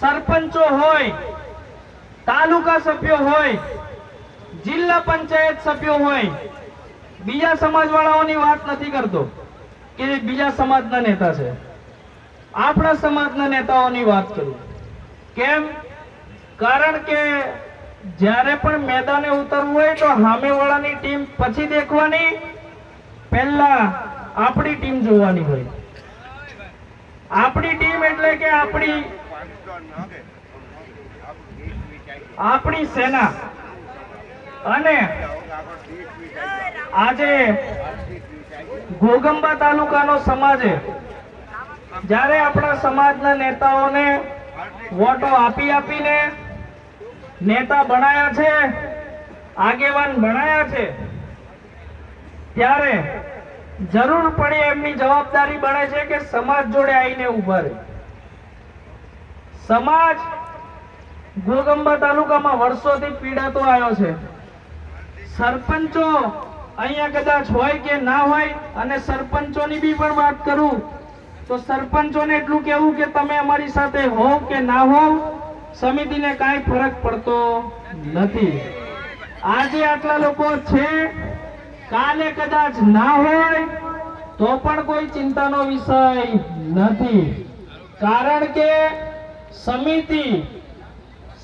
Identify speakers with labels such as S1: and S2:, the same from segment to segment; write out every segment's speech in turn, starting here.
S1: સરપંચો હોય, તાલુકા સભ્યો હોય, જિલ્લા પંચાયત સભ્યો હોય, બીજા સમાજવાળાઓની વાત નથી કરતો કે બીજા સમાજના નેતા છે. આપણા સમાજના નેતાઓની વાત કરું. કેમ? કારણ કે જ્યારે પણ મેદાને ઉતરવું હોય તો સામેવાળાની ટીમ પછી દેખવાની, પહેલા આપણી ટીમ જોવાની હોય. આપણી ટીમ એટલે કે આપણી આપણી સેના અને આજે ગોગંબા તાલુકાનો સમાજે જ્યારે આપણા સમાજના નેતાઓને વોટો આપી આપીને નેતા બનાયા છે, આગેવાન બનાયા છે, ત્યારે જરૂર પડે એમની જવાબદારી બને છે કે સમાજ જોડે આવીને ઊભા રહે. સમાજ ગોગંબા તાલુકામાં વર્ષોથી પીડાતો આવ્યો છે. સરપંચો અહીંયા કદાચ હોય કે ના હોય, અને સરપંચોની બી પણ વાત કરું, તો સરપંચોને એટલું કહેવું કે તમે અમારી સાથે હોવ કે ના હોવ સમિતિને કાંઈ ફરક પડતો નથી. આજે આટલા લોકો છે, કાલે કદાચ ના હોય, તો પણ કોઈ ચિંતાનો વિષય નથી. કારણ કે સમિતિ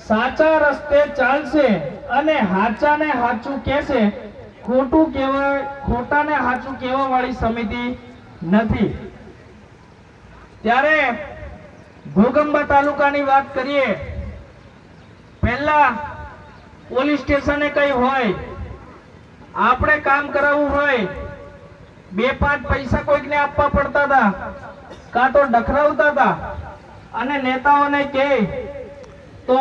S1: સાચા રસ્તે ચાલશે અને હાચાને હાચું કહેશે, ખોટું કહેવાય, ખોટાને હાચું કહેવા વાળી સમિતિ નથી. ત્યારે ઘોગંબા તાલુકાની વાત કરીએ, પહેલા પોલીસ સ્ટેશને કઈ હોય, આપણે કામ કરાવવું હોય, બે પાંચ પૈસા કોઈકને આપવા પડતા હતા, કાં તો ડખરાવતા હતા અને નેતાઓને કહે તો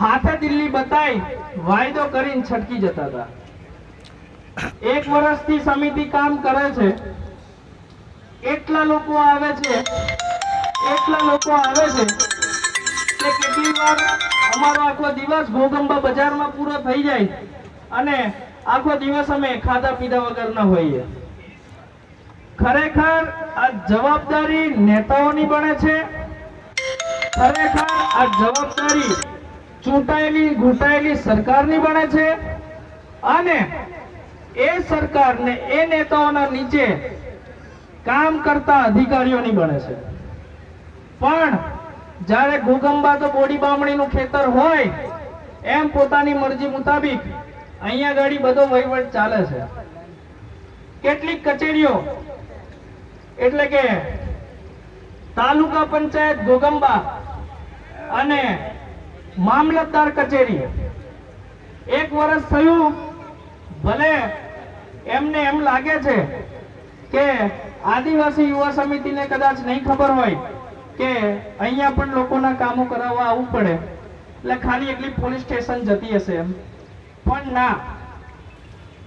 S1: હાથે દિલ્હી બતાઈ વાયદો કરીને છટકી જતા હતા. એક વર્ષથી સમિતિ કામ કરે છે. એટલા લોકો આવે છે, એટલા લોકો આવે છે કે કેટલી વાર અમારો આખો દિવસ ગોગંબા બજારમાં પૂરો થઈ જાય અને આખો દિવસ અમે ખાધા પીધા વગરના હોઈએ. ખરેખર આ જવાબદારી નેતાઓની બને છે ખરેખર આ જવાબદારી ચૂંટાયેલી, ઘૂંટાયેલી સરકારની બને છે અને એ સરકારને, એ નેતાઓના નીચે કામ કરતા અધિકારીઓની બને છે. પણ જ્યારે ઘોગંબા તો બોડી બામણીનું ખેતર હોય, એમ પોતાની મરજી મુતાબિક અહીંયા ગાડી બધો વહીવટ ચાલે છે. કેટલીક કચેરીઓ, એટલે કે તાલુકા પંચાયત ગોગંબા અને મામલતદાર કચેરી એક વર્ષ થયું, ભલે એમને એમ લાગે છે કે આદિવાસી યુવા સમિતિને કદાચ નહીં ખબર હોય કે અહીંયા પણ લોકોના કામો કરાવવા આવવું પડે. એટલે ખાલી એટલી પોલીસ સ્ટેશન જતી હશે એમ. પણ ના,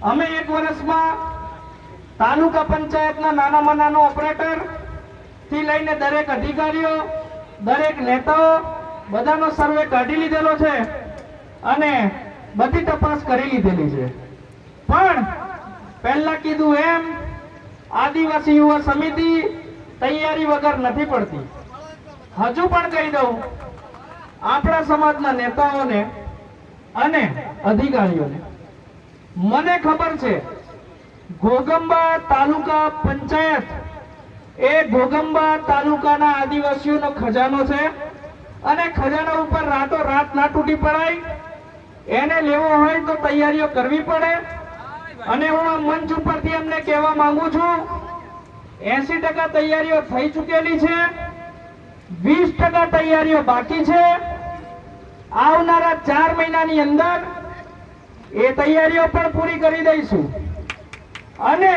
S1: અમે એક વર્ષમાં તાલુકા પંચાયતના નાનામાં નાનો ઓપરેટરથી લઈને દરેક અધિકારીઓ, દરેક નેતાઓ બધાનો સર્વે કાઢી લીધેલો છે અને બધી તપાસ કરી લીધેલી છે. પણ પહેલા કીધું એમ, આદિવાસી યુવા સમિતિ તૈયારી વગર નથી પડતી. હજુ પણ કહી દઉં, આપણા સમાજના નેતાઓને અને અધિકારીઓને, મને ખબર છે, ઘોગંબા તાલુકા પંચાયત એ ઘોગંબા તાલુકાના આદિવાસીઓનો ખજાનો છે. અને ખજાના ઉપર રાતો રાત ના તૂટી પડાય. એને લેવો હોય તો તૈયારીઓ કરવી પડે. અને હું આ મંચ ઉપરથી એમને કહેવા માંગુ છું એસી ટકા તૈયારીઓ થઈ ચૂકેલી છે, વીસ ટકા તૈયારીઓ બાકી છે. આવનારા ચાર મહિનાની અંદર એ તૈયારીઓ પણ પૂરી કરી દઈશું. અને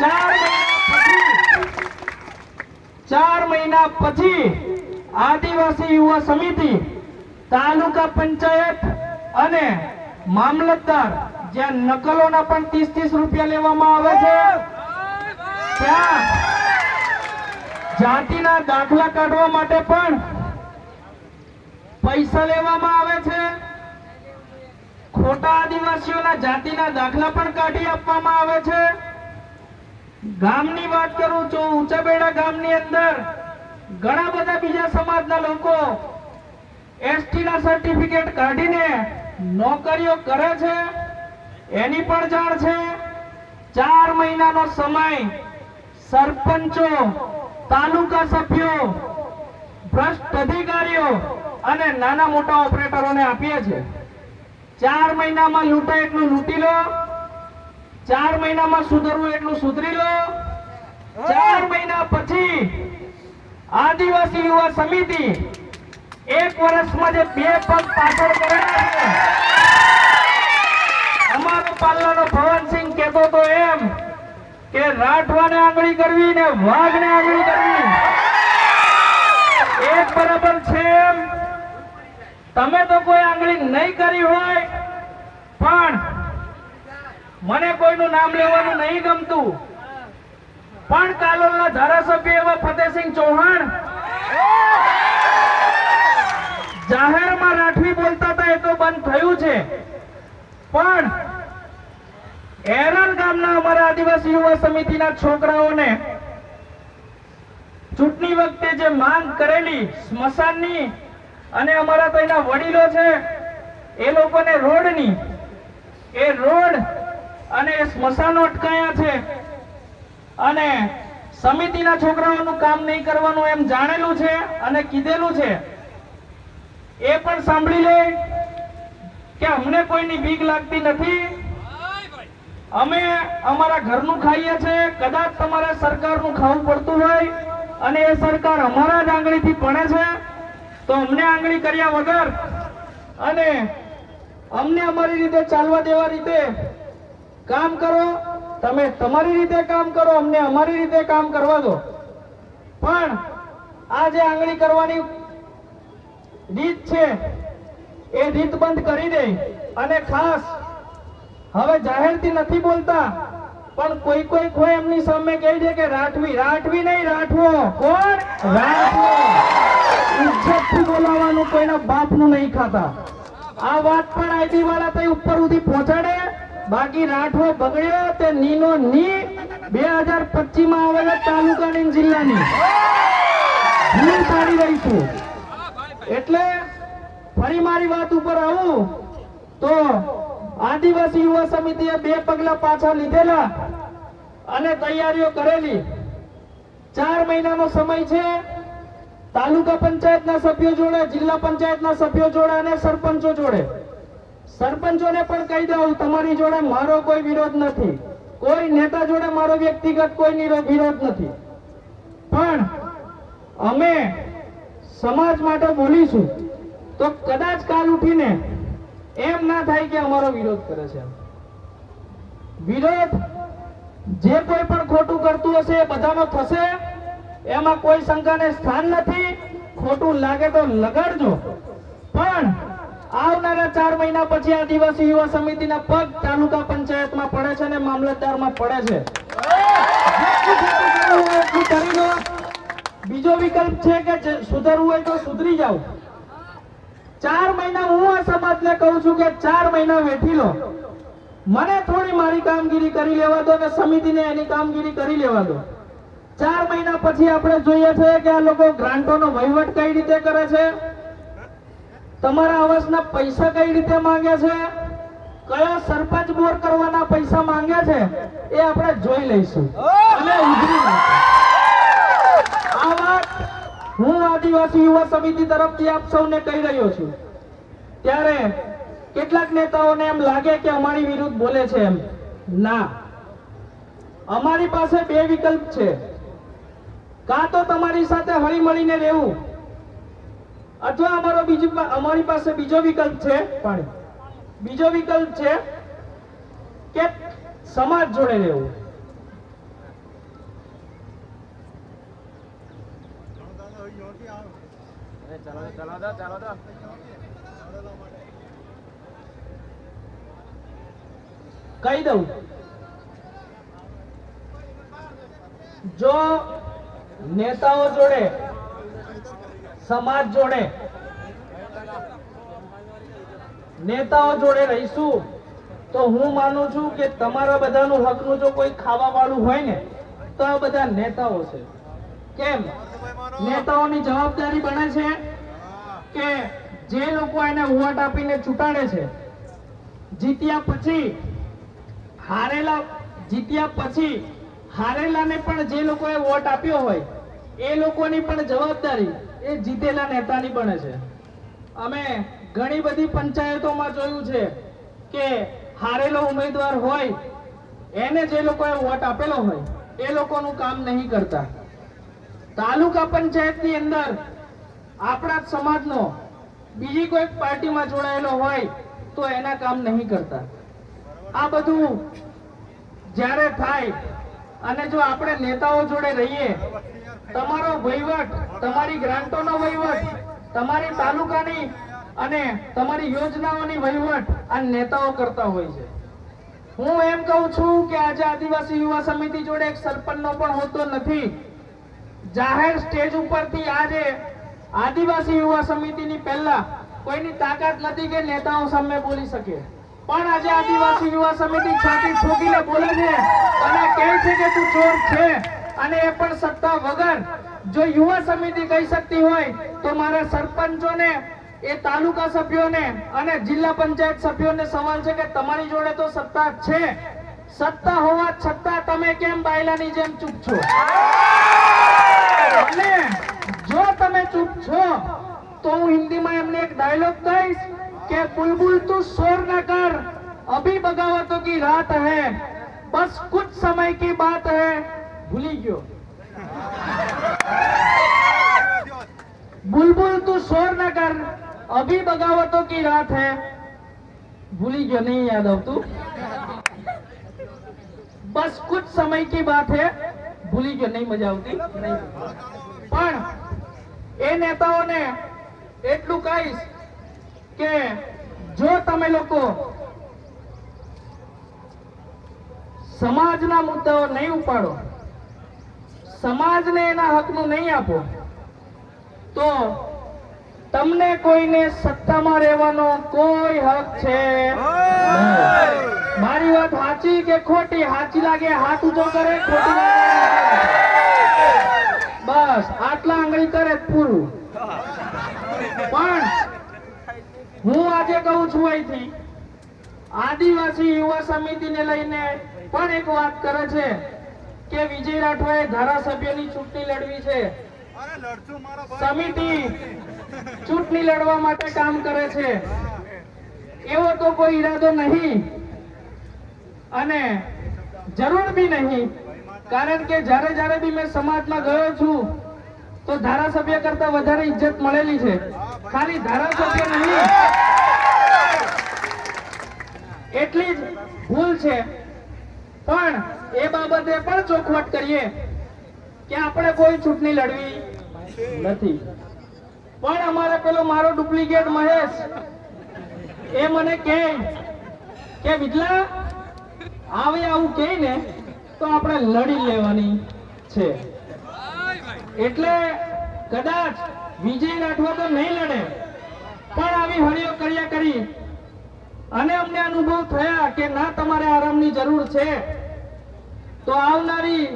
S1: ચાર મહિના પછી, ચાર મહિના પછી આદિવાસી યુવા સમિતિ, તાલુકા પંચાયત અને મામલતદાર, જ્યાં નકલોના પણ ત્રીસ ત્રીસ રૂપિયા લેવામાં આવે છે. ત્યાં જાતિના દાખલા કાઢવા માટે પણ પૈસા લેવામાં આવે છે. ખોટા આદિવાસીઓના જાતિના દાખલા પણ કાઢી આપવામાં આવે છે. ગામની વાત કરું તો ઊંચાબેડા ગામની અંદર ઘણા બધા બીજા સમાજના લોકો એસટી સર્ટિફિકેટ કાઢીને નોકરીઓ કરે છે. એની પણ જાણ છે. ચાર મહિનાનો સમય સરપંચો, તાલુકા સભ્યો, ભ્રષ્ટ અધિકારીઓ અને નાના મોટા ઓપરેટરોને આપીએ છે ચાર મહિનામાં લૂંટાય એટલું લૂંટી લો. ચાર મહિનામાં સુધરવું એટલું સુધરી લો. ચાર મહિના પછી આદિવાસી યુવા સમિતિ એક વર્ષમાં જે બે પગ પાછળ કરેલા અમારો પાલ્લાનો ભવનસિંહ કહેતો તો એમ કે રાઠવાને આંગળી કરવી ને વાઘને આંગળી કરવી. એક બરાબર છે એમ. તમે તો કોઈ આંગળી નહીં કરી હોય, પણ મને કોઈનું નામ લેવાનું નહીં ગમતું. પણ કાલોલના ધારાસભ્ય એવા ફતેહસિંહ ચૌહાણ જાહેરમાં રાઠવી બોલતા હતા, એ તો બંધ થયું છે. પણ એરન ગામના અમારા આદિવાસી યુવા સમિતિના છોકરાઓને ચૂંટણી વખતે જે માંગ કરેલી સ્મશાનની અને અમારા તો એના વડીલો છે, એ લોકોને રોડની, એ રોડ અને સ્મશાનો અટકાયા છે. અને સમિતિના છોકરાઓનું કામ નહીં કરવાનું એમ જાણેલું છે અને કીધેલું છે. એ પણ સાંભળી લે કે અમને કોઈની બીક લાગતી નથી. અમે અમારા ઘરનું ખાઈએ છીએ કદાચ તમારે સરકારનું ખાવું પડતું હોય અને એ સરકાર અમારા જ આંગળીથી પડે છે, તો અમને આંગળી કર્યા વગર અને અમને અમારી રીતે ચાલવા દેવા રીતે કામ કરો તમે તમારી રીતે કામ કરો, અમને અમારી રીતે કામ કરવા દો. પણ આ જે આંગળી કરવાની રીત છે, એ રીત બંધ કરી દે. અને ખાસ, હવે જાહેરથી નથી બોલતા, પણ કોઈ કોઈ કોઈ એમની સામે કહે છે કે રાઠવી રાઠવી નહીં, રાઠવો. કોણ? રાઠવો. ઇજ્જતથી બોલાવાનું કોઈના બાપનું નહીં ખાતા. આ વાત પણ આઈટી વાળા તઈ ઉપર સુધી પહોંચાડે. બાકી રાઠવો બગડ્યો તે નીનો ની બે હજાર પચીસમાં આવેલા તાલુકાની જિલ્લાની. ભૂલ પાડી રહીશું એટલે ફરી મારી વાત ઉપર આવું તો આદિવાસી યુવા સમિતિએ બે પગલા પાછા લીધેલા અને તૈયારીઓ કરેલી. ચાર મહિનાનો સમય છે. તાલુકા પંચાયતના સભ્યો જોડે, જિલ્લા પંચાયતના સભ્યો જોડે અને સરપંચો જોડે. સરપંચોને પણ કહી દઉં, તમારી જોડે મારો કોઈ વિરોધ નથી. કોઈ નેતા જોડે મારો વ્યક્તિગત કોઈ વિરોધ નથી. પણ અમે સમાજ માટે બોલીશું, તો કદાચ કાલ ઉઠીને એમ ના થાય કે અમારો વિરોધ કરે છે. વિરોધ જે કોઈ પણ ખોટું કરતું હશે એ બધાનો થશે એમાં કોઈ શંકાને સ્થાન નથી. ખોટું લાગે તો લગાડજો. પણ આવનારા ચાર મહિના પછી આદિવાસી યુવા સમિતિના પગ તાલુકા પંચાયતમાં પડે છે અને મામલતદારમાં પડે છે. બીજો વિકલ્પ છે કે સુધરવું હોય તો સુધરી જાવ ચાર મહિના હું આ સમાજને કહું છું કે ચાર મહિના વેઠી લો. મને થોડી મારી કામગીરી કરી લેવા દો અને સમિતિને એની કામગીરી કરી લેવા દો. ચાર મહિના પછી આપણે જોઈએ છે કે આ લોકો ગ્રાન્ટોનો વહીવટ કઈ રીતે કરે છે? તમારા આવાસના પૈસા કઈ રીતે માંગે છે? કયા સરપંચ બોર કરવાના પૈસા માંગે છે? એ આપણે જોઈ લઈશું. અને નાખીશું. આ વાત હું આદિવાસી યુવા સમિતિ તરફથી આપ સૌને કહી રહ્યો છું. ત્યારે કેટલાક નેતાઓને એમ લાગે કે અમારી વિરુદ્ધ બોલે છે એમ. ના. અમારી પાસે બે વિકલ્પ છે. કાં તો તમારી સાથે હળીમળીને રહેવું અથવા અમારો બીજી અમારી પાસે બીજો વિકલ્પ છે પાણી બીજો વિકલ્પ છે કે સમાજ જોડે રહેવું. કહી દઉં. જો નેતાઓ જોડે સમાજ જોડે. નેતાઓ જોડે રહીશું. તો હું માનું છું કે તમારા બધાનું હકનું જો કોઈ ખાવા વાળું હોય ને, તો આ બધા નેતાઓ છે. કેમ? નેતાઓની જવાબદારી બને છે કે જે લોકો એને વોટ આપીને ચૂંટાડે છે, જીત્યા પછી હારેલા, જીત્યા પછી હારેલાને પણ જે લોકોએ વોટ આપ્યો હોય, એ લોકોની પણ જવાબદારી એ જીતેલા નેતાની બને છે. અમે ઘણી બધી પંચાયતોમાં જોયું છે કે હારેલો ઉમેદવાર હોય, એને જે લોકોએ વોટ આપેલો હોય, એ લોકોનું કામ નહીં કરતા. તાલુકા પંચાયતની અંદર આપણા સમાજનો બીજી કોઈ પાર્ટીમાં જોડાયેલો હોય, તો એના કામ નહીં કરતા. આ બધું જ્યારે થાય, અને જો આપણે નેતાઓ જોડે રહીએ તમારો વહીવટ, તમારી ગ્રાન્ટોનો વહીવટ, તમારી તાલુકાની અને તમારી યોજનાઓની વહીવટ આ નેતાઓ કરતા હોય છે. હું એમ કહું છું કે આજે આદિવાસી યુવા સમિતિ જોડે એક સરપંચનો પણ હોતો નથી. જાહેર સ્ટેજ ઉપરથી આજે આદિવાસી યુવા સમિતિની પહેલા કોઈની તાકાત નથી કે નેતાઓ સામે બોલી શકે. પણ આજે આદિવાસી યુવા સમિતિ છાતી ઠોકીને બોલે છે અને કહે છે કે તું ચોર છે. અને એ પણ સત્તા વગર. જો યુવા સમિતિ કહી શકતી હોય, તો મારા સરપંચોને, એ તાલુકા સભ્યોને અને જિલ્લા પંચાયત સભ્યોને સવાલ છે કે તમારી જોડે તો સત્તા છે. સત્તા હોવા છતાં તમે કેમ બાયલાની જેમ ચૂપ છો? અને જો તમે ચૂપ છો, તો હું હિન્દીમાં એમને એક ડાયલોગ કહીશ કે બુલબુલ તું શોર ન કર, અભી બગાવતો કી રાત હે, બસ કુછ સમય કી બાત હે ભૂલી ગયો बुलबुल तू शोर न कर अभी बगावतों की रात है भूली गयो नहीं याद આવતું બસ કુછ સમય की बात है ભૂલી ગયો નહીં મજા આવતી નહીં પણ એ નેતાઓને એટલું કહીશ કે જો તમે લોકો સમાજના મુદ્દાઓ નહીં ઉપાડો સમાજને એના હકનું નહીં આપો તો તમને કોઈને સત્તામાં રહેવાનો કોઈ હક છે. મારી વાત સાચી કે ખોટી? સાચી લાગે હાથ ઊંચો કરે ખોટી લાગે બસ આટલા આંગળી કરે પૂરું. પણ હું આજે કહું છું અહીંથી આદિવાસી યુવા સમિતિને લઈને પણ એક વાત કરે છે. કે વિજય રાઠવાએ ધારાસભ્યની ચૂંટણી લડવી છે? સમિતિ ચૂંટણી લડવા માટે કામ કરે છે. એવો તો કોઈ ઈરાદો નહીં. અને જરૂર બી નહીં. કારણ કે જ્યારે જ્યારે બી મેં સમાજમાં ગયો છું તો ધારાસભ્ય કરતા વધારે ઇજ્જત મળેલી છે. ખાલી ધારાસભ્ય નહીં. એટલી જ ભૂલ છે. પણ એ બાબતે પણ ચોખવટ કરીએ કે આપણે કોઈ ચૂંટણી લડવી નથી. પણ અમારે પેલો મારો ડુપ્લિકેટ મહેશ, એ મને કહે કે વિજલા આવે આવું કહે ને તો આપણે લડી લેવાની છે. એટલે કદાચ વિજય રાઠવા તો નહીં લડે, પણ આવી હળીઓ કર્યા કરી અને અમને અનુભવ થયા કે ના, તમારે આરામની જરૂર છે. તો આવનારી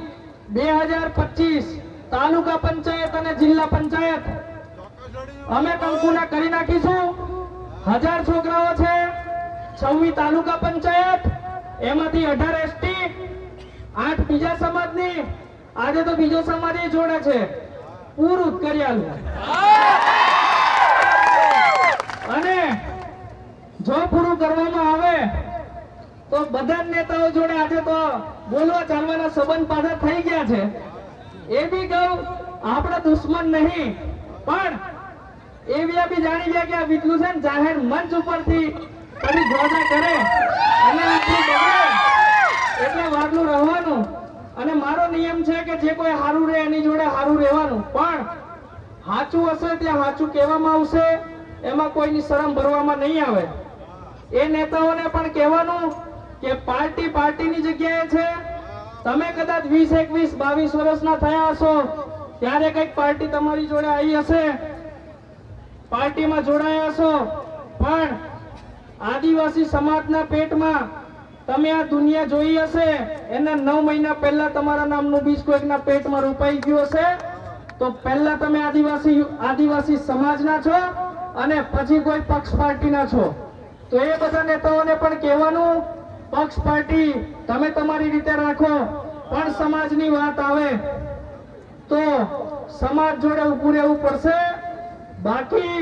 S1: બે હજાર પચીસ તાલુકા પંચાયત અને જિલ્લા પંચાયત, અમે કંકુના કરી નાખીશું. હજાર છોકરાઓ છે, છવ્વીસ તાલુકા પંચાયત, એમાંથી અઢાર એસટી આઠ બીજા સમાજની, આજે તો બીજો સમાજ એ જોડે છે. પૂરું જ કરી આલું અને જો પૂરું કરવામાં આવે તો બધા નેતાઓ જોડે આજે તો બોલવા ચાલવાના સંબંધ પાછા થઈ ગયા છે. એ બી કહું, આપણા દુશ્મન નહીં, પણ એવી બી જાણી ગયા કે આ વિટલું છે ને જાહેર મંચ ઉપરથી કરી ગોડા કરે. અને એટલે વારનું રહેવાનું. અને મારો નિયમ છે કે જે કોઈ સારું રહે એની જોડે સારું રહેવાનું. પણ સાચું હશે ત્યાં સાચું કહેવામાં આવશે, એમાં કોઈની શરમ ભરવામાં નહીં આવે. એ નેતાઓને પણ કહેવાનું કે પાર્ટી પાર્ટીની જગ્યાએ છે? તમે કદાચ વીસ એકવીસ બાવીસ વર્ષના થયા હશો, ત્યારે કંઈક પાર્ટી તમારી જોડે આવી હશે? પાર્ટીમાં જોડાયા હશો? પણ આદિવાસી સમાજના પેટમાં તમે આ દુનિયા જોઈ હશે, એના નવ મહિના પહેલા તમારા નામનું બીજ કોઈકના પેટમાં રોપાઈ ગયું હશે? તો પહેલા તમે આદિવાસી આદિવાસી સમાજના છો અને પછી કોઈ પક્ષ પાર્ટીના છો. તો એ બધા નેતાઓને પણ કહેવાનું પક્ષ પાર્ટી તમે તમારી રીતે રાખો, પણ સમાજની વાત આવે તો સમાજ જોડે ઉભું રહેવું પડશે. બાકી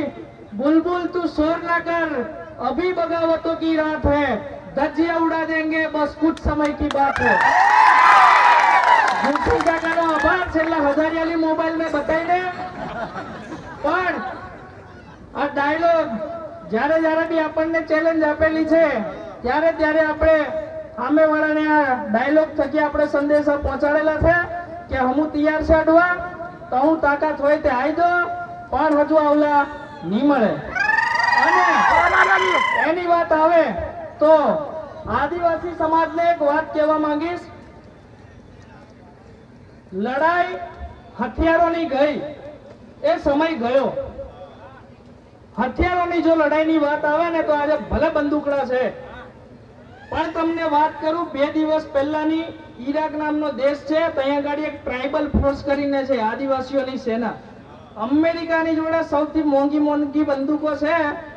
S1: બુલબુલ તું શોર ના કર, અભી બગાવતો કી રાત હૈ. ધજિયા ઉડા દેંગે, બસ કુછ સમય કી બાત હૈ. જુઠી કાકાનો આભાર છેલ્લા હજારિયાલી મોબાઈલ મેં બતાવી દે. પણ આ ડાયલોગ જ્યારે જ્યારે બી આપણને ચેલેન્જ આપેલી છે ત્યારે ત્યારે આપણે સામેવાળાને આ ડાયલોગ થકી આપણે સંદેશા પહોંચાડેલા છે કે હું તૈયાર છે અડવા, તો હું તાકાત હોય તે આવી દો પણ હજુ આવલા નહીં મળે. અને એની વાત આવે તો આદિવાસી સમાજને એક વાત કહેવા માંગીશ. લડાઈ હથિયારોની ગઈ. એ સમય ગયો. હથિયારોની જો લડાઈની વાત આવે ને તો આજે ભલે બંદૂકડા છે પણ તમને વાત કરું, બે દિવસ પહેલાની ઈરાક નામનો દેશ છે ત્યાં આગળ એક ટ્રાઇબલ ફોર્સ કરીને છે, આદિવાસીઓની સેના. અમેરિકાની જોડે સૌથી મોંઘી મોંઘી બંદૂકો છે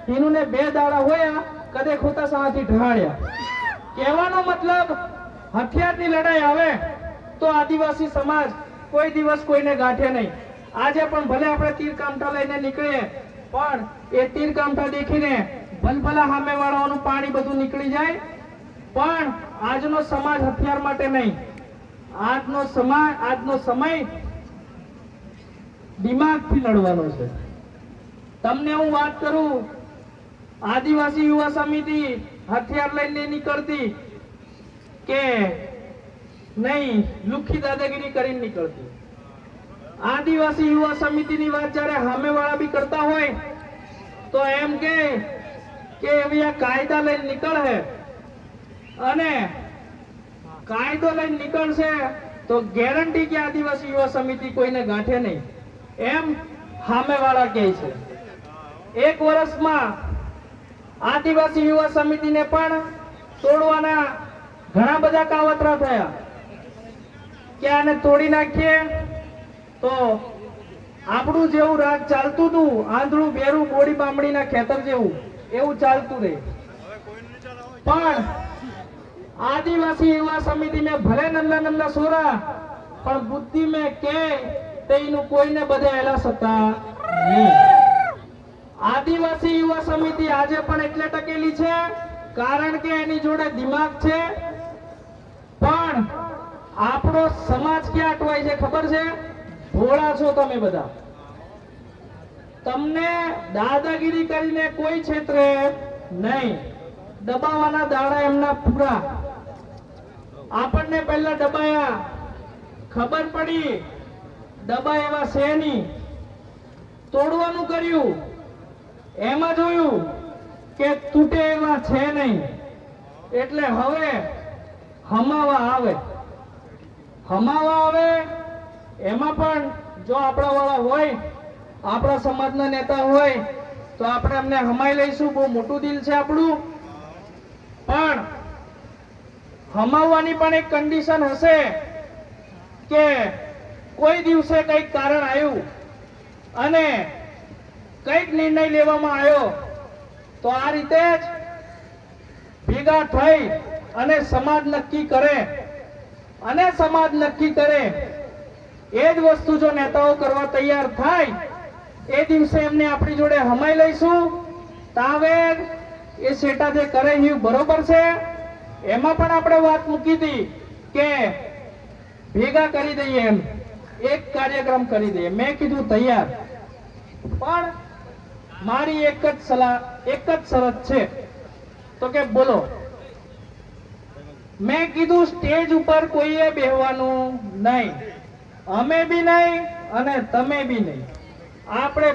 S1: એનું ને બે દાડા હોયા, કદે ખોતા સાથી ઢહાળ્યા કહેવાનો મતલબ, હથિયારની લડાઈ આવે, તો આદિવાસી સમાજ કોઈ દિવસ કોઈને ગાંઠે નહીં. આજે પણ ભલે આપણે તીર કામઠા લઈને નીકળીએ, પણ એ તીર કામઠા દેખીને ભલભલા સામે વાળાઓનું પાણી બધું નીકળી જાય પણ આજનો સમાજ હથિયાર માટે નહીં. આજનો સમાજ, આજનો સમય દિમાગથી લડવાનો છે. તમને હું વાત કરું, આદિવાસી યુવા સમિતિ હથિયાર લઈને નીકળતી કે નહીં, લુખી દાદાગીરી કરીને નીકળતી. આદિવાસી યુવા સમિતિની વાત જ્યારે સામેવાળા બી કરતા હોય, તો એમ કે એવી આ કાયદા લઈને નીકળે. અને કાયદો લઈને નીકળશે તો ગેરંટી કે આદિવાસી યુવા સમિતિ કોઈને ગાંઠે નહીં. એમ સામેવાળા કહે છે. એક વર્ષમાં આદિવાસી યુવા સમિતિને પણ તોડવાના ઘણા બધા કાવતરા થયા. કે આને તોડી નાખીએ તો આપણું જેવું રાજ ચાલતું હતું, આંધળું, બેરું, બોડી બામડીના ખેતર જેવું, એવું ચાલતું રહે. પણ આદિવાસી યુવા સમિતિ મેં ભલે નંદા નંદા સોરા, પણ બુદ્ધિ મેં કે તેનું કોઈને બધે એલા સત્તા નહીં. આદિવાસી યુવા સમિતિ આજે પણ એટલે ટકેલી છે, કારણ કે એની જોડે દિમાગ છે. પણ આપણો સમાજ ક્યાં અટવાય છે ખબર છે? ભોળા છો તમે બધા. તમને દાદાગીરી કરીને કોઈ ક્ષેત્રે નહીં. દબાવવાના દાડા એમના પૂરા. આપણને પહેલા દબાયા. ખબર પડી. દબા એવા છે નહીં તોડવાનું કર્યું. એમાં જોયું કે તૂટે એવા છે નહીં. એટલે હવે હમાવા આવે. હમાવા આવે, એમાં પણ જો આપણા વાળા હોય, આપણા સમાજના નેતા હોય, તો આપણે એમને હમાઈ લઈશું. બહુ મોટું દિલ છે આપણું. પણ હમાવવાની પણ એક કન્ડિશન હશે કે કોઈ દિવસે કંઈક કારણ આવ્યું અને કંઈક નિર્ણય લેવામાં આવ્યો, તો આ રીતે જ ભેગા થઈ અને સમાજ નક્કી કરે. અને સમાજ નક્કી કરે. એ જ વસ્તુ જો નેતાઓ કરવા તૈયાર થાય, એ દિવસે એમને આપણી જોડે હમાઈ લઈશું. તાવેર એ સેટા જે કરે એ બરોબર છે. એમાં પણ આપણે વાત મૂકી હતી કે ભેગા કરી દઈએ એમ. એક કાર્યક્રમ કરી દઈએ. મેં કીધું તૈયાર. પણ મારી એક જ સલાહ, એક જ શરત છે. તો કે બોલો. મેં કીધું સ્ટેજ ઉપર કોઈએ બેહવાનું નહીં. અમે બી નહીં અને તમે બી નહીં. આપણે